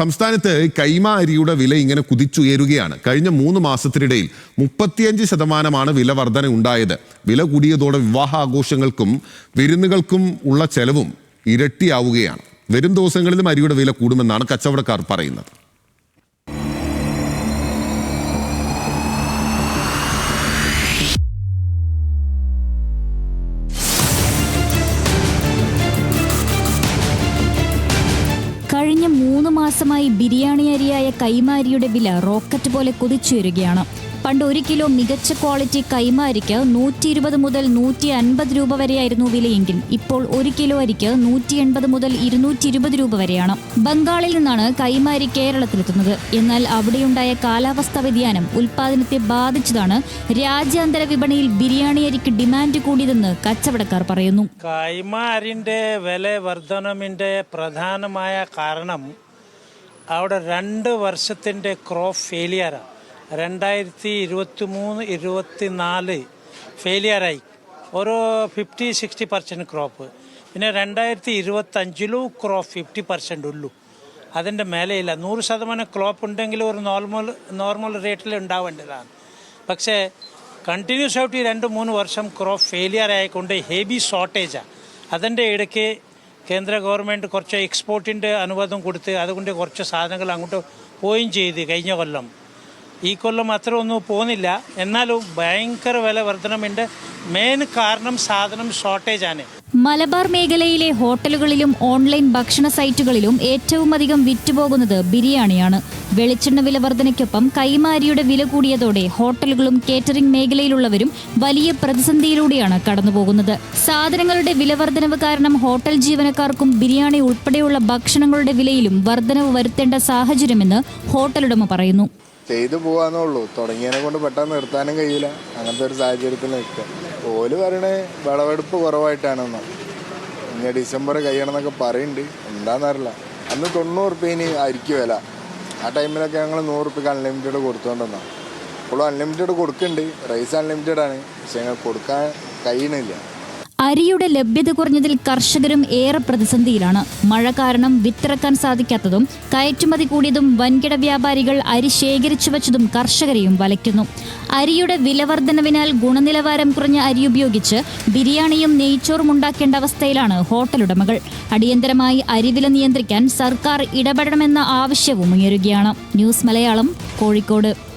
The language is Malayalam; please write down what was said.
സംസ്ഥാനത്ത് കൈമ അരിയുടെ വില ഇങ്ങനെ കുതിച്ചുയരുകയാണ്. കഴിഞ്ഞ മൂന്ന് മാസത്തിനിടയിൽ മുപ്പത്തിയഞ്ച് ശതമാനമാണ് വില വർധന ഉണ്ടായത്. വില കൂടിയതോടെ വിവാഹ ആഘോഷങ്ങൾക്കും വിരുന്നുകൾക്കും ഉള്ള ചെലവും ഇരട്ടിയാവുകയാണ്. വരും ദിവസങ്ങളിലും അരിയുടെ വില കൂടുമെന്നാണ് കച്ചവടക്കാർ പറയുന്നത്. മാസമായി ബിരിയാണി അരിയായ കൈമാരിയുടെ വില റോക്കറ്റ് പോലെ കുതിച്ചുയരുകയാണ്. പണ്ട് ഒരു കിലോ മികച്ച ക്വാളിറ്റി കൈമാരിക്ക് നൂറ്റി ഇരുപത് മുതൽ നൂറ്റി അൻപത് രൂപ വരെയായിരുന്നു വിലയെങ്കിൽ ഇപ്പോൾ ഒരു കിലോ അരിക്ക് നൂറ്റി എൺപത് മുതൽ ഇരുന്നൂറ്റി ഇരുപത് രൂപ വരെയാണ്. ബംഗാളിൽ നിന്നാണ് കൈമാരി കേരളത്തിലെത്തുന്നത്. എന്നാൽ അവിടെയുണ്ടായ കാലാവസ്ഥാ വ്യതിയാനം ഉൽപാദനത്തെ ബാധിച്ചതാണ് രാജ്യാന്തര വിപണിയിൽ ബിരിയാണി അരിക്ക് ഡിമാൻഡ് കൂടിയതെന്ന് കച്ചവടക്കാർ പറയുന്നു. കൈമാരിന്റെ വില വർധനമിന്റെ പ്രധാനമായ കാരണം അവിടെ രണ്ട് വർഷത്തിന്റെ ക്രോപ്പ് ഫെയിലിയറാണ് രണ്ടായിരത്തി ഇരുപത്തി മൂന്ന് ഇരുപത്തി നാല് ഫെയിലിയറായി ഒരു ഫിഫ്റ്റി സിക്സ്റ്റി പെർസെന്റ് ക്രോപ്പ് പിന്നെ രണ്ടായിരത്തി ഇരുപത്തഞ്ചിലും ക്രോപ്പ് ഫിഫ്റ്റി പെർസെന്റ് ഉള്ളൂ. അതിന്റെ മേലെയില്ല. നൂറ് ശതമാനം ക്രോപ്പ് ഉണ്ടെങ്കിൽ ഒരു നോർമൽ നോർമൽ റേറ്റിൽ ഉണ്ടാവേണ്ടതാണ്. പക്ഷേ കണ്ടിന്യൂസ് ആയിട്ട് ഈ രണ്ട് മൂന്ന് വർഷം ക്രോപ്പ് ഫെയിലിയർ ആയിക്കൊണ്ട് ഹെവി ഷോർട്ടേജാണ് അതിന്റെ ഇടയ്ക്ക് കേന്ദ്ര ഗവൺമെന്റ് കുറച്ച് എക്സ്പോർട്ടിന്റെ അനുവാദം കൊടുത്ത് അതുകൊണ്ട് കുറച്ച് സാധനങ്ങൾ അങ്ങോട്ട് പോയും ചെയ്ത് കഴിഞ്ഞ കൊല്ലം. ഈ കൊല്ലം അത്ര ഒന്നും പോകുന്നില്ല എന്നാലും ഭയങ്കര വില വർധനമുണ്ട് മെയിൻ കാരണം സാധനം ഷോർട്ടേജ് ആണ്. മലബാർ മേഖലയിലെ ഹോട്ടലുകളിലും ഓൺലൈൻ ഭക്ഷണ സൈറ്റുകളിലും ഏറ്റവും അധികം വിറ്റുപോകുന്നത് ബിരിയാണിയാണ്. വെളിച്ചെണ്ണ വില വർധനയ്ക്കൊപ്പം കൈമാരിയുടെ വില കൂടിയതോടെ ഹോട്ടലുകളും കേറ്ററിംഗ് മേഖലയിലുള്ളവരും വലിയ പ്രതിസന്ധിയിലൂടെയാണ് കടന്നുപോകുന്നത്. സാധനങ്ങളുടെ വില വർധനവ് കാരണം ഹോട്ടൽ ജീവനക്കാർക്കും ബിരിയാണി ഉൾപ്പെടെയുള്ള ഭക്ഷണങ്ങളുടെ വിലയിലും വർധനവ് വരുത്തേണ്ട സാഹചര്യമെന്ന് ഹോട്ടലുടമ പറയുന്നു. ചെയ്തു പോവാന്നേ ഉള്ളൂ തുടങ്ങിയതിനെ കൊണ്ട് പെട്ടെന്ന് നിർത്താനും കഴിയില്ല. അങ്ങനത്തെ ഒരു സാഹചര്യത്തിൽ നിൽക്കുക. ഓൽ പറയണേ വിളവെടുപ്പ് കുറവായിട്ടാണെന്ന്. ഇനി ഡിസംബർ കഴിയണമെന്നൊക്കെ പറയുന്നുണ്ട് എന്താണെന്നറിയില്ല അന്ന് തൊണ്ണൂറ് റുപ്യേന് അരിക്കും വില. ആ ടൈമിലൊക്കെ ഞങ്ങൾ നൂറ് റുപ്യക്ക് അൺലിമിറ്റഡ് കൊടുത്തുകൊണ്ടെന്നാണ് ഇപ്പോഴും അൺലിമിറ്റഡ് കൊടുക്കുന്നുണ്ട് റൈസ് അൺലിമിറ്റഡ് ആണ്. പക്ഷെ ഞങ്ങൾ കൊടുക്കാൻ കഴിയണില്ല. അരിയുടെ ലഭ്യത കുറഞ്ഞതിൽ കർഷകരും ഏറെ പ്രതിസന്ധിയിലാണ്. മഴ കാരണം വിത്തിറക്കാൻ സാധിക്കാത്തതും കയറ്റുമതി കൂടിയതും വൻകിട വ്യാപാരികൾ അരി ശേഖരിച്ചു വച്ചതും കർഷകരെയും വലയ്ക്കുന്നു. അരിയുടെ വിലവർദ്ധനവിനാൽ ഗുണനിലവാരം കുറഞ്ഞ അരി ഉപയോഗിച്ച് ബിരിയാണിയും നെയ്ച്ചോറും ഉണ്ടാക്കേണ്ട അവസ്ഥയിലാണ് ഹോട്ടലുടമകൾ. അടിയന്തരമായി അരിവില നിയന്ത്രിക്കാൻ സർക്കാർ ഇടപെടണമെന്ന ആവശ്യവും ഉയരുകയാണ്. ന്യൂസ് മലയാളം കോഴിക്കോട്.